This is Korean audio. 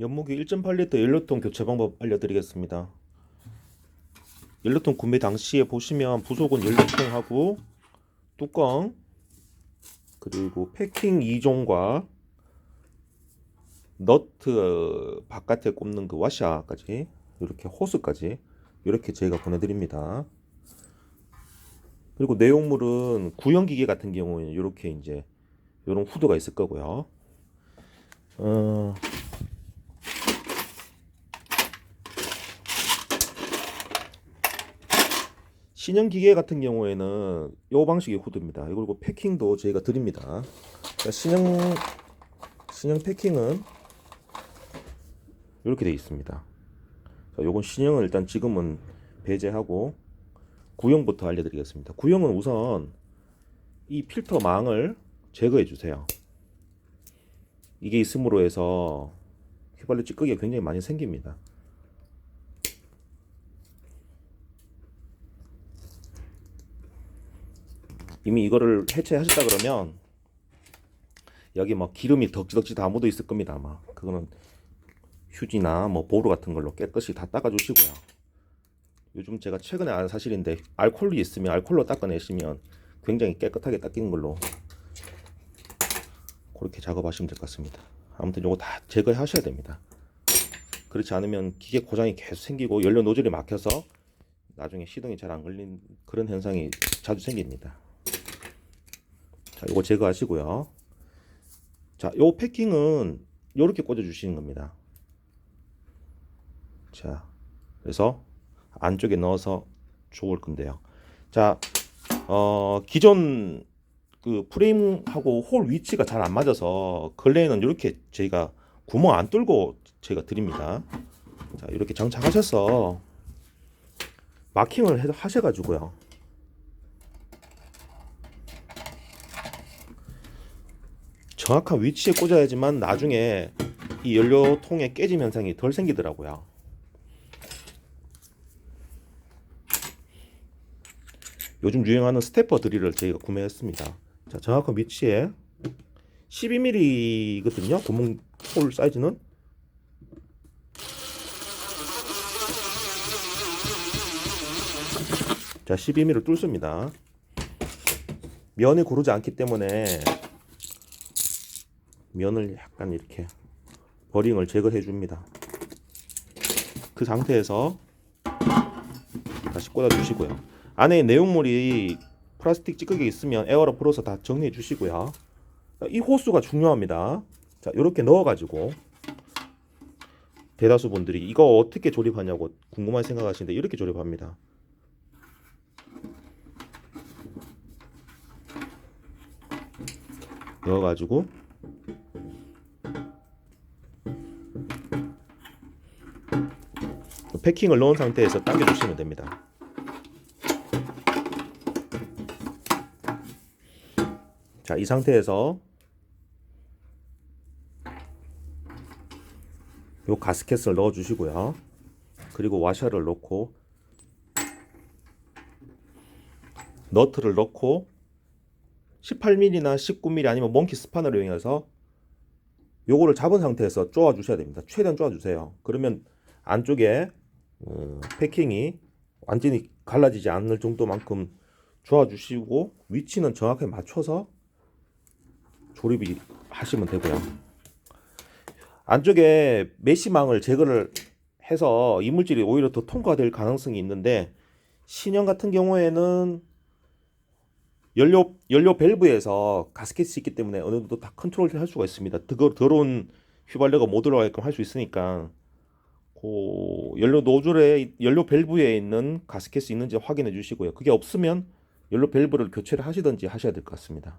연목이 1.8리터 연료통 교체 방법 알려드리겠습니다. 연료통 구매 당시에 보시면 부속은 연료통하고 뚜껑 그리고 패킹 2종과 너트 바깥에 꼽는 그 와샤까지 이렇게 호스까지 이렇게 저희가 보내드립니다. 그리고 내용물은 구형 기계 같은 경우에는 이렇게 이제 이런 후드가 있을 거고요. 어, 신형 기계 같은 경우에는 이 방식의 후드입니다. 그리고 패킹도 저희가 드립니다. 그러니까 신형 신형 패킹은 이렇게 되어 있습니다. 자, 요건 신형은 일단 지금은 배제하고 구형부터 알려드리겠습니다. 구형은 우선 이 필터 망을 제거해 주세요. 이게 있음으로 해서 휘발유 찌꺼기가 굉장히 많이 생깁니다. 이미 이거를 해체하셨다 그러면 여기 뭐 기름이 덕지덕지 다 묻어 있을 겁니다 아마. 그거는 휴지나 뭐 보루 같은 걸로 깨끗이 다 닦아 주시고요. 요즘 제가 최근에 알 사실인데 알콜이 있으면 알콜로 닦아내시면 굉장히 깨끗하게 닦이는 걸로 그렇게 작업하시면 될 것 같습니다. 아무튼 요거 다 제거하셔야 됩니다. 그렇지 않으면 기계 고장이 계속 생기고 연료 노즐이 막혀서 나중에 시동이 잘 안 걸린 그런 현상이 자주 생깁니다 자, 요거 제거하시고요. 자, 요 패킹은 요렇게 꽂아 주시는 겁니다. 자, 그래서 안쪽에 넣어서 좋을 건데요. 자, 어, 기존 그 프레임하고 홀 위치가 잘 안 맞아서 근래에는 이렇게 저희가 구멍 안 뚫고 저희가 드립니다. 자, 이렇게 장착하셔서 마킹을 해- 하셔가지고요. 정확한 위치에 꽂아야지만 나중에 이 연료통에 깨짐 현상이 덜 생기더라고요. 요즘 유행하는 스테퍼 드릴을 저희가 구매했습니다. 자, 정확한 위치에 12mm거든요. 구멍 홀 사이즈는. 자, 12mm를 뚫습니다. 면이 고르지 않기 때문에 면을 약간 이렇게 버링을 제거해 줍니다. 그 상태에서 다시 꽂아 주시고요. 안에 내용물이 플라스틱 찌꺼기 있으면 에어로 풀어서 다 정리해 주시고요. 이 호수가 중요합니다. 자, 이렇게 넣어 가지고 대다수 분들이 이거 어떻게 조립하냐고 궁금한 생각하시는데 이렇게 조립합니다. 넣어 가지고 패킹을 넣은 상태에서 당겨 주시면 됩니다. 자, 이 상태에서 요 가스켓을 넣어 주시고요. 그리고 와셔를 넣고 너트를 넣고 18mm나 19mm 아니면 몽키 스파너를 이용해서 요거를 잡은 상태에서 쪼아 주셔야 됩니다. 최대한 쪼아 주세요. 그러면 안쪽에 어, 패킹이 완전히 갈라지지 않을 정도만큼 쪼아 주시고 위치는 정확하게 맞춰서 조립이 하시면 되고요. 안쪽에 메시망을 제거를 해서 이물질이 오히려 더 통과될 가능성이 있는데 신형 같은 경우에는 연료 연료 밸브에서 가스켓이 있기 때문에 어느 정도 다 컨트롤 할 수가 있습니다. 더, 더러운 휘발유가 못 들어가게끔 할 수 있으니까 그 연료 노즐에 연료 밸브에 있는 가스켓이 있는지 확인해 주시고요. 그게 없으면 연료 밸브를 교체를 하시든지 하셔야 될 것 같습니다.